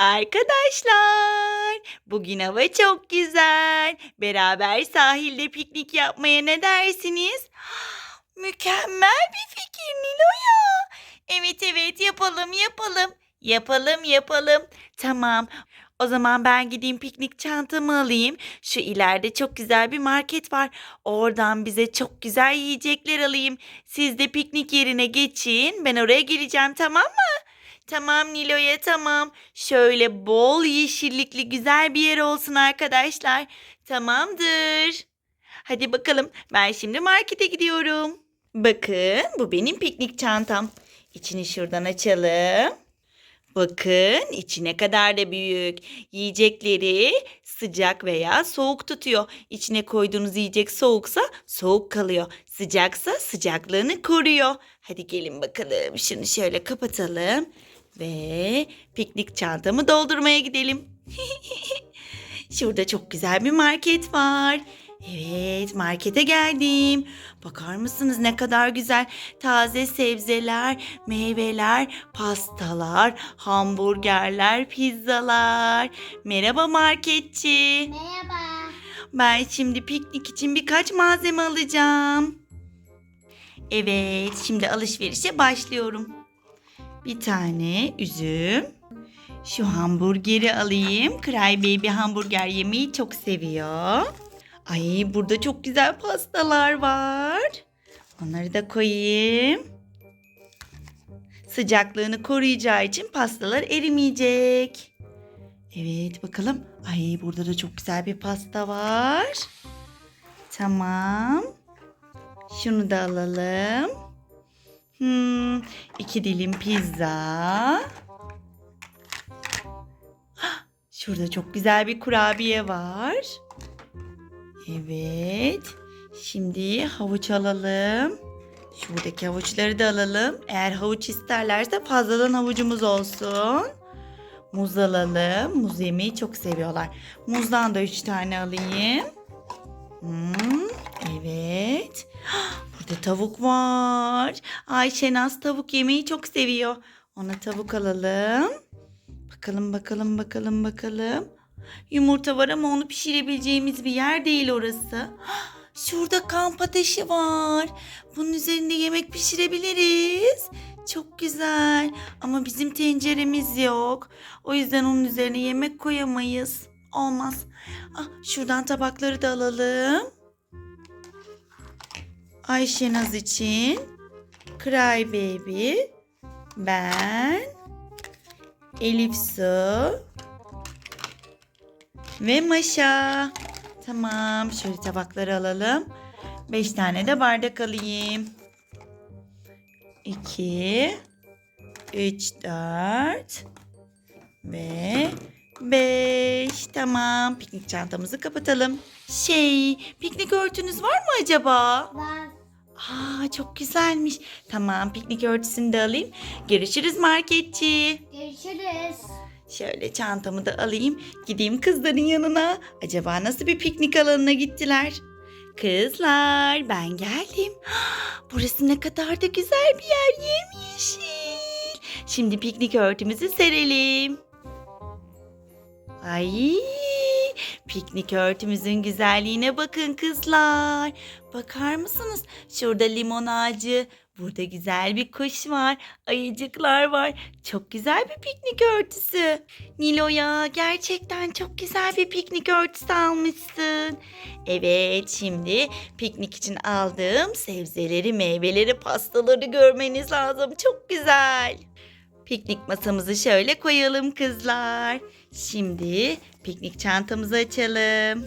Arkadaşlar, bugün hava çok güzel. Beraber sahilde piknik yapmaya ne dersiniz? Mükemmel bir fikir Nilo'ya. Evet evet yapalım yapalım. Yapalım yapalım. Tamam. O zaman ben gideyim piknik çantamı alayım. Şu ileride çok güzel bir market var. Oradan bize çok güzel yiyecekler alayım. Siz de piknik yerine geçin. Ben oraya geleceğim tamam mı? Tamam Nilo'ya tamam. Şöyle bol yeşillikli güzel bir yer olsun arkadaşlar. Tamamdır. Hadi bakalım ben şimdi markete gidiyorum. Bakın bu benim piknik çantam. İçini şuradan açalım. Bakın içi ne kadar da büyük. Yiyecekleri sıcak veya soğuk tutuyor. İçine koyduğunuz yiyecek soğuksa soğuk kalıyor. Sıcaksa sıcaklığını koruyor. Hadi gelin bakalım. Şunu şöyle kapatalım. Ve piknik çantamı doldurmaya gidelim. Şurada çok güzel bir market var. Evet, markete geldim. Bakar mısınız ne kadar güzel taze sebzeler, meyveler, pastalar, hamburgerler, pizzalar. Merhaba marketçi. Merhaba. Ben şimdi piknik için birkaç malzeme alacağım. Evet, şimdi alışverişe başlıyorum. Bir tane üzüm. Şu hamburgeri alayım. Cry Baby hamburger yemeyi çok seviyor. Ay burada çok güzel pastalar var. Onları da koyayım. Sıcaklığını koruyacağı için pastalar erimeyecek. Evet bakalım. Ay burada da çok güzel bir pasta var. Tamam. Şunu da alalım. Hmm, iki dilim pizza. Şurada çok güzel bir kurabiye var. Evet. Şimdi havuç alalım. Şuradaki havuçları da alalım. Eğer havuç isterlerse fazladan havucumuz olsun. Muz alalım. Muz yemeyi çok seviyorlar. Muzdan da üç tane alayım. Hmm, tavuk var. Ayşe Naz tavuk yemeyi çok seviyor. Ona tavuk alalım. Bakalım bakalım bakalım bakalım. Yumurta var ama onu pişirebileceğimiz bir yer değil orası. Şurada kamp ateşi var. Bunun üzerinde yemek pişirebiliriz. Çok güzel. Ama bizim tenceremiz yok. O yüzden onun üzerine yemek koyamayız. Olmaz. Ah, şuradan tabakları da alalım. Ayşe Naz için. Cry Baby. Ben. Elif Su. Ve Maşa. Tamam. Şöyle tabakları alalım. Beş tane de bardak alayım. İki. Üç, dört. Ve beş. Tamam. Piknik çantamızı kapatalım. Şey, piknik örtünüz var mı acaba? Var. Aa, çok güzelmiş. Tamam, piknik örtüsünü de alayım. Görüşürüz marketçi. Görüşürüz. Şöyle çantamı da alayım. Gideyim kızların yanına. Acaba nasıl bir piknik alanına gittiler? Kızlar ben geldim. Burası ne kadar da güzel bir yer yemyeşil. Şimdi piknik örtümüzü serelim. Ay piknik örtümüzün güzelliğine bakın kızlar. Bakar mısınız? Şurada limon ağacı. Burada güzel bir kuş var. Ayıcıklar var. Çok güzel bir piknik örtüsü. Nilo'ya gerçekten çok güzel bir piknik örtüsü almışsın. Evet şimdi piknik için aldığım sebzeleri, meyveleri, pastaları görmeniz lazım. Çok güzel. Piknik masamızı şöyle koyalım kızlar. Şimdi piknik çantamızı açalım.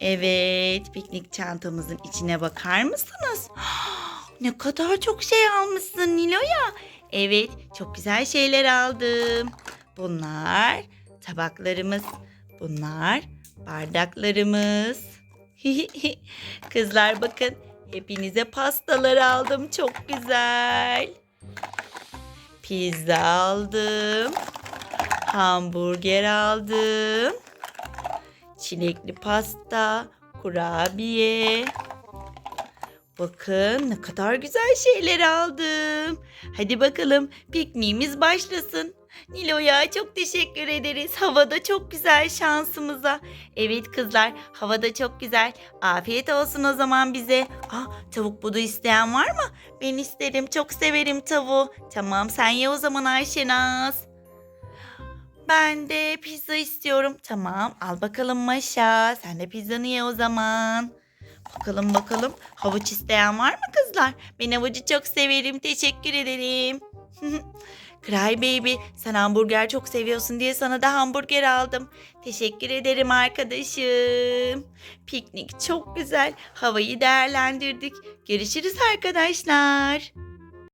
Evet, piknik çantamızın içine bakar mısınız? Ne kadar çok şey almışsın Nilo'ya. Evet, çok güzel şeyler aldım. Bunlar tabaklarımız. Bunlar bardaklarımız. Kızlar bakın, hepinize pastalar aldım. Çok güzel. Pizza aldım. Hamburger aldım. Çilekli pasta, kurabiye. Bakın ne kadar güzel şeyler aldım. Hadi bakalım pikniğimiz başlasın. Nilo'ya çok teşekkür ederiz. Havada çok güzel şansımıza. Evet kızlar havada çok güzel. Afiyet olsun o zaman bize. Ah tavuk budu isteyen var mı? Ben isterim çok severim tavuğu. Tamam sen ye o zaman Ayşenaz. Ben de pizza istiyorum. Tamam al bakalım Maşa. Sen de pizzanı ye o zaman. Bakalım bakalım. Havuç isteyen var mı kızlar? Ben havucu çok severim. Teşekkür ederim. Cry Baby sen hamburger çok seviyorsun diye sana da hamburger aldım. Teşekkür ederim arkadaşım. Piknik çok güzel. Havayı değerlendirdik. Görüşürüz arkadaşlar.